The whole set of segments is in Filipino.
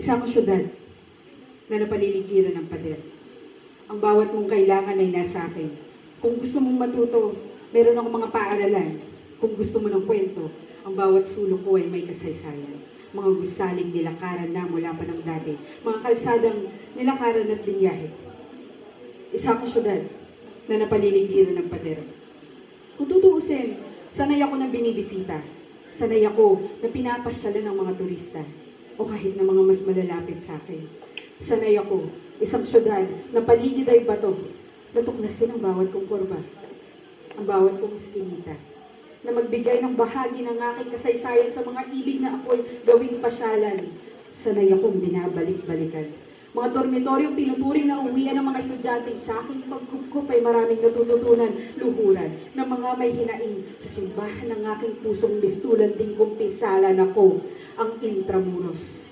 Isang syudad na napaliligiran ng pader. Ang bawat mong kailangan ay nasa akin. Kung gusto mong matuto, meron akong mga paaralan. Kung gusto mo ng kwento, ang bawat sulok ko ay may kasaysayan. Mga gusaling nilakaran na mula pa ng dati. Mga kalsadang nilakaran at binyahe. Isa akong syudad na napaliligiran ng pader. Kung tutuusin, sanay ako ng binibisita. Sanay ako na pinapasyalan ng mga turista o kahit na mga mas malalapit sa akin. Sanay ako, isang syudad na paligid ay bato, natuklasin ang bawat kong kurba, ang bawat kong iskinita, na magbigay ng bahagi ng aking kasaysayan sa mga ibig na ako'y gawing pasyalan. Sanay akong binabalik-balikan. Mga dormitoryong tinuturing na uwian ng mga estudyante sa aking pagkukup ay maraming natututunan, luhuran, ng mga may hinaing sa simbahan ng aking pusong mistulan ding kumpisalan ako, ang intramuros.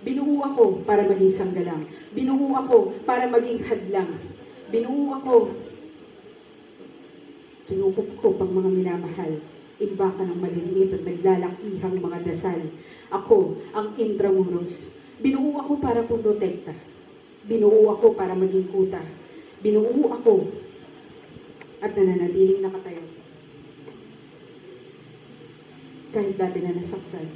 Binuo ako para maging sanggalang. Binuo ako para maging hadlang. Binuo ako Kinukupkup ang mga minamahal. Imbaka ng maliliit at naglalakihang mga dasal. Ako, ang intramuros. Binuo ako para pumotekta. Binuo ako para maging kuta. Binuo ako at nananatiling nakatayo. Kahit dati na nasaktan.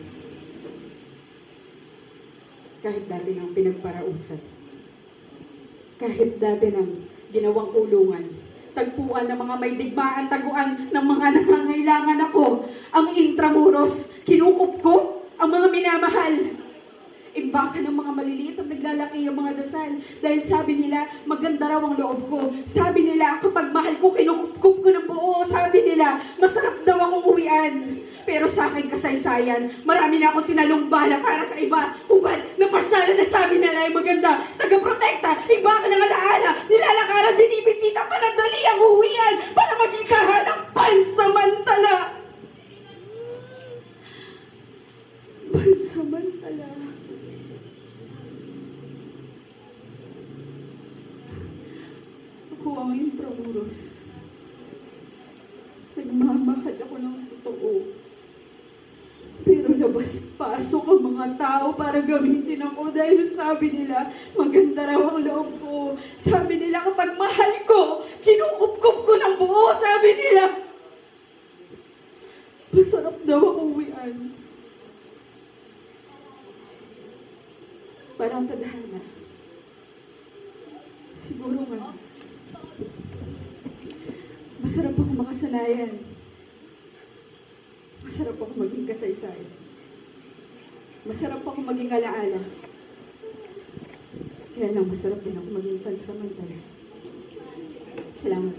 Kahit dati nang pinagparausan. Kahit dati nang ginawang kulungan tagpuan ng mga may digmaan, taguan ng mga nangangailangan ako. Ang intramuros, kinukup ko ang mga minamahal. Imbaka ng mga maliliit at naglalaki ang mga dasal. Dahil sabi nila, maganda raw ang loob ko. Sabi nila, kapag mahal ko, kinukup ko ng buo. Sabi nila, masarap uwian. Pero sa aking kasaysayan, marami na ako sinalumbala para sa iba. Hubad, napasala na sabi nila ay maganda. Taga-protekta, iba ka ng alaala. Nilalakaran, binibisita, panandali ang uwian para maging kahanang pansamantala. Pansamantala. Ako ang intramuros. Nagmamahal ako ng totoo. Pero labas-pasok ang mga tao para gamitin ako dahil sabi nila, maganda raw ang loob ko. Sabi nila, kapag mahal ko, kinukup-kup ko ng buo. Sabi nila, masarap daw ang uwian. Parang tadhana. Siguro nga, masarap ako makasanayan. Masarap ako maging kasaysayan. Masarap ako maging alaala. Kaya lang masarap din ako maging pansamantala. Salamat.